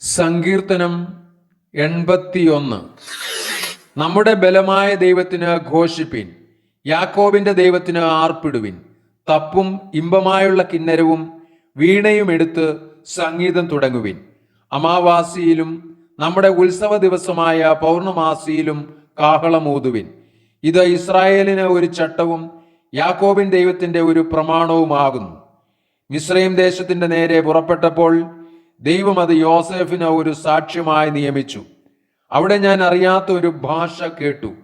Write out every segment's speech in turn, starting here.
സങ്കീർത്തനം എൺപത്തിയൊന്ന്. നമ്മുടെ ബലമായ ദൈവത്തിന് ഘോഷിപ്പിൻ. യാക്കോബിന്റെ ദൈവത്തിന് ആർപ്പിടുവിൻ. തപ്പും ഇമ്പമായുള്ള കിന്നരവും വീണയും എടുത്ത് സംഗീതം തുടങ്ങുവിൻ. അമാവാസിയിലും നമ്മുടെ ഉത്സവ ദിവസമായ പൗർണമാസിയിലും കാഹളമൂതുവിൻ ഇത് ഇസ്രായേലിന് ഒരു ചട്ടവും യാക്കോബിൻ ദൈവത്തിന്റെ ഒരു പ്രമാണവുമാകുന്നു. മിശ്രയും ദേശത്തിന്റെ നേരെ പുറപ്പെട്ടപ്പോൾ ദൈവം അത് യോസെഫിന് ഒരു സാക്ഷ്യമായി നിയമിച്ചു. അവിടെ ഞാൻ അറിയാത്ത ഒരു ഭാഷ കേട്ടു.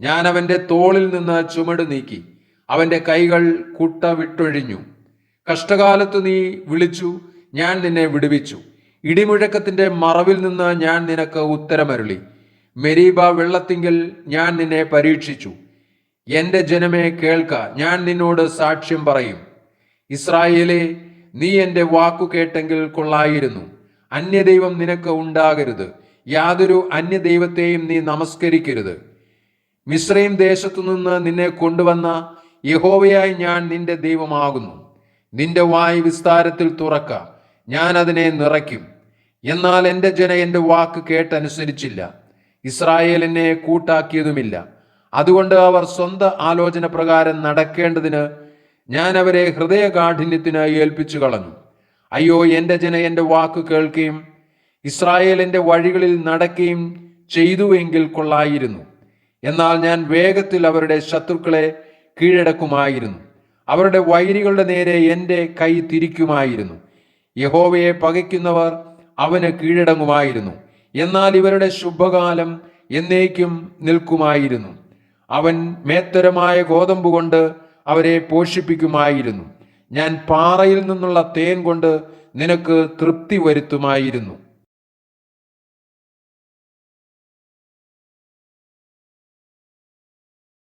ഞാൻ അവന്റെ തോളിൽ നിന്ന് ചുമട് നീക്കി. അവന്റെ കൈകൾ കുട്ട വിട്ടൊഴിഞ്ഞു. കഷ്ടകാലത്ത് നീ വിളിച്ചു ഞാൻ നിന്നെ വിടുവിച്ചു. ഇടിമുഴക്കത്തിന്റെ മറവിൽ നിന്ന് ഞാൻ നിനക്ക് ഉത്തരമരുളി. മെരീബ വെള്ളത്തിങ്കിൽ ഞാൻ നിന്നെ പരീക്ഷിച്ചു. എന്റെ ജനമേ കേൾക്ക ഞാൻ നിന്നോട് സാക്ഷ്യം പറയും. ഇസ്രായേലേ നീ എന്റെ വാക്കു കേട്ടെങ്കിൽ കൊള്ളായിരുന്നു. അന്യദൈവം നിനക്ക് ഉണ്ടാകരുത്. യാതൊരു അന്യദൈവത്തെയും നീ നമസ്കരിക്കരുത്. മിശ്രയും ദേശത്തു നിന്ന് നിന്നെ കൊണ്ടുവന്ന യഹോവയായി ഞാൻ നിന്റെ ദൈവമാകുന്നു. നിന്റെ വായ് വിസ്താരത്തിൽ തുറക്ക. ഞാൻ അതിനെ നിറയ്ക്കും. എന്നാൽ എന്റെ ജന എന്റെ വാക്ക് കേട്ടനുസരിച്ചില്ല. ഇസ്രായേലിനെ കൂട്ടാക്കിയതുമില്ല. അതുകൊണ്ട് അവർ സ്വന്തം ആലോചന പ്രകാരം നടക്കേണ്ടതിന് ഞാൻ അവരെ ഹൃദയകാഠിന്യത്തിനായി ഏൽപ്പിച്ചു കളഞ്ഞു അയ്യോ എന്റെ ജന എന്റെ വാക്ക് കേൾക്കുകയും ഇസ്രായേലിന്റെ വഴികളിൽ നടക്കുകയും ചെയ്തുവെങ്കിൽ കൊള്ളായിരുന്നു. എന്നാൽ ഞാൻ വേഗത്തിൽ അവരുടെ ശത്രുക്കളെ കീഴടക്കുമായിരുന്നു. അവരുടെ വൈരികളുടെ നേരെ എന്റെ കൈ തിരിക്കുമായിരുന്നു. യഹോവയെ പകയ്ക്കുന്നവർ അവന് കീഴടങ്ങുമായിരുന്നു. എന്നാൽ ഇവരുടെ ശുഭകാലം എന്നേക്കും നിൽക്കുമായിരുന്നു. അവൻ മേത്തരമായ ഗോതമ്പ് കൊണ്ട് അവരെ പോഷിപ്പിക്കുമായിരുന്നു. ഞാൻ പാറയിൽ നിന്നുള്ള തേൻ കൊണ്ട് നിനക്ക് തൃപ്തി വരുത്തുമായിരുന്നു.